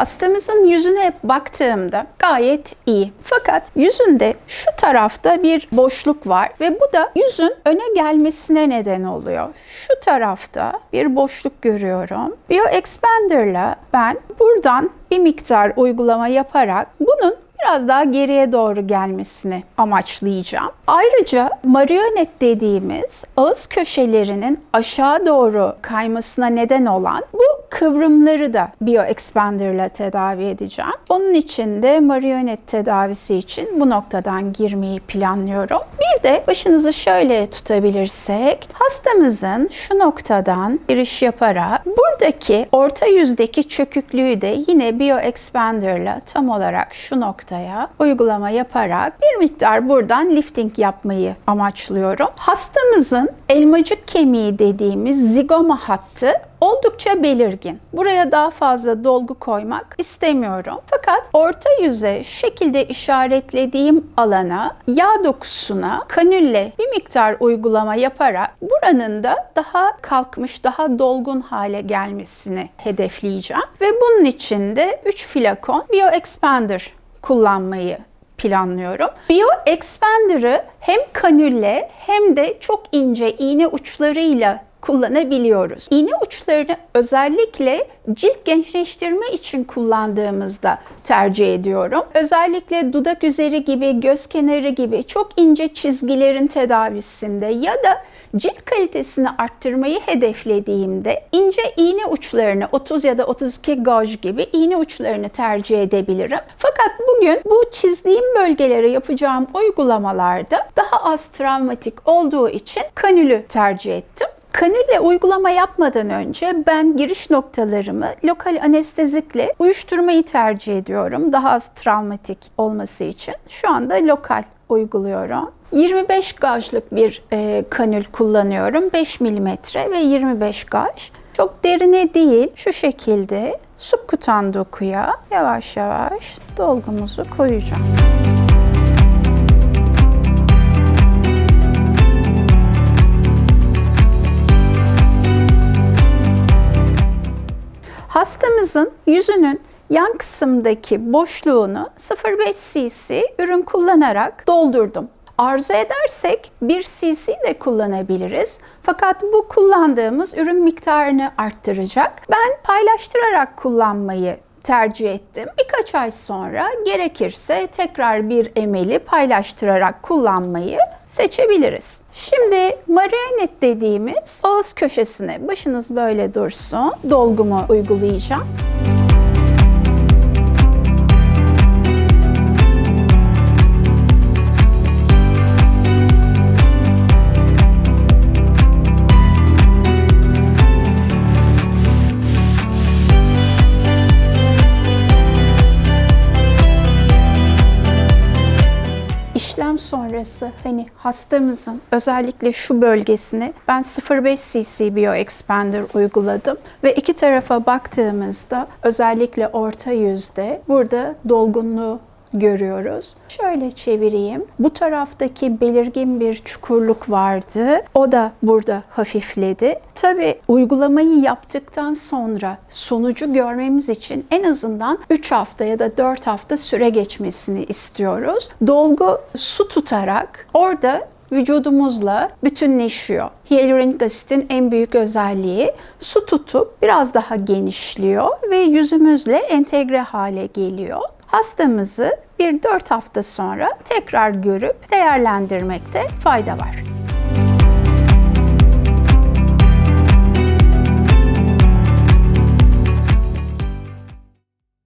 Hastamızın yüzüne baktığımda gayet iyi. Fakat yüzünde şu tarafta bir boşluk var ve bu da yüzün öne gelmesine neden oluyor. Şu tarafta bir boşluk görüyorum. BioExpander'la ben buradan bir miktar uygulama yaparak bunun biraz daha geriye doğru gelmesini amaçlayacağım. Ayrıca marionet dediğimiz ağız köşelerinin aşağı doğru kaymasına neden olan bu kıvrımları da bioexpander ile tedavi edeceğim. Onun için de marionet tedavisi için bu noktadan girmeyi planlıyorum. Bir de başınızı şöyle tutabilirsek hastamızın şu noktadan giriş yaparak buradaki orta yüzdeki çöküklüğü de yine bioexpander ile tam olarak şu noktaya uygulama yaparak bir miktar buradan lifting yapmayı amaçlıyorum. Hastamızın elmacık kemiği dediğimiz zigoma hattı oldukça belirgin. Buraya daha fazla dolgu koymak istemiyorum. Fakat orta yüze şekilde işaretlediğim alana yağ dokusuna kanülle bir miktar uygulama yaparak buranın da daha kalkmış, daha dolgun hale gelmesini hedefleyeceğim. Ve bunun için de 3 flakon BioExpander kullanmayı planlıyorum. BioExpander'ı hem kanülle hem de çok ince iğne uçlarıyla kullanabiliyoruz. İğne uçlarını özellikle cilt gençleştirme için kullandığımızda tercih ediyorum. Özellikle dudak üzeri gibi, göz kenarı gibi çok ince çizgilerin tedavisinde ya da cilt kalitesini arttırmayı hedeflediğimde ince iğne uçlarını 30 ya da 32 gauge gibi iğne uçlarını tercih edebilirim. Fakat bugün bu çizdiğim bölgelere yapacağım uygulamalarda daha az travmatik olduğu için kanülü tercih ettim. Kanülle uygulama yapmadan önce ben giriş noktalarımı lokal anestezikle uyuşturmayı tercih ediyorum. Daha az travmatik olması için. Şu anda lokal uyguluyorum. 25 gajlık bir e, kanül kullanıyorum. 5 milimetre ve 25 gaj. Çok derine değil, şu şekilde subkutan dokuya yavaş yavaş dolgumuzu koyacağım. Hastamızın yüzünün yan kısımdaki boşluğunu 0,5 cc ürün kullanarak doldurdum. Arzu edersek 1 cc de kullanabiliriz. Fakat bu kullandığımız ürün miktarını arttıracak. Ben paylaştırarak kullanmayı tercih ettim. Birkaç ay sonra gerekirse tekrar bir emeli paylaştırarak kullanmayı seçebiliriz. Şimdi marionet dediğimiz ağız köşesine başınız böyle dursun. Dolgumu uygulayacağım. İşlem sonrası hani hastamızın özellikle şu bölgesine ben 0,5 cc bioexpander uyguladım ve iki tarafa baktığımızda özellikle orta yüzde burada dolgunluğu görüyoruz. Şöyle çevireyim. Bu taraftaki belirgin bir çukurluk vardı. O da burada hafifledi. Tabi uygulamayı yaptıktan sonra sonucu görmemiz için en azından 3 hafta ya da 4 hafta süre geçmesini istiyoruz. Dolgu su tutarak orada vücudumuzla bütünleşiyor. Hyaluronik asitin en büyük özelliği su tutup biraz daha genişliyor ve yüzümüzle entegre hale geliyor. Hastamızı bir 4 hafta sonra tekrar görüp değerlendirmekte fayda var.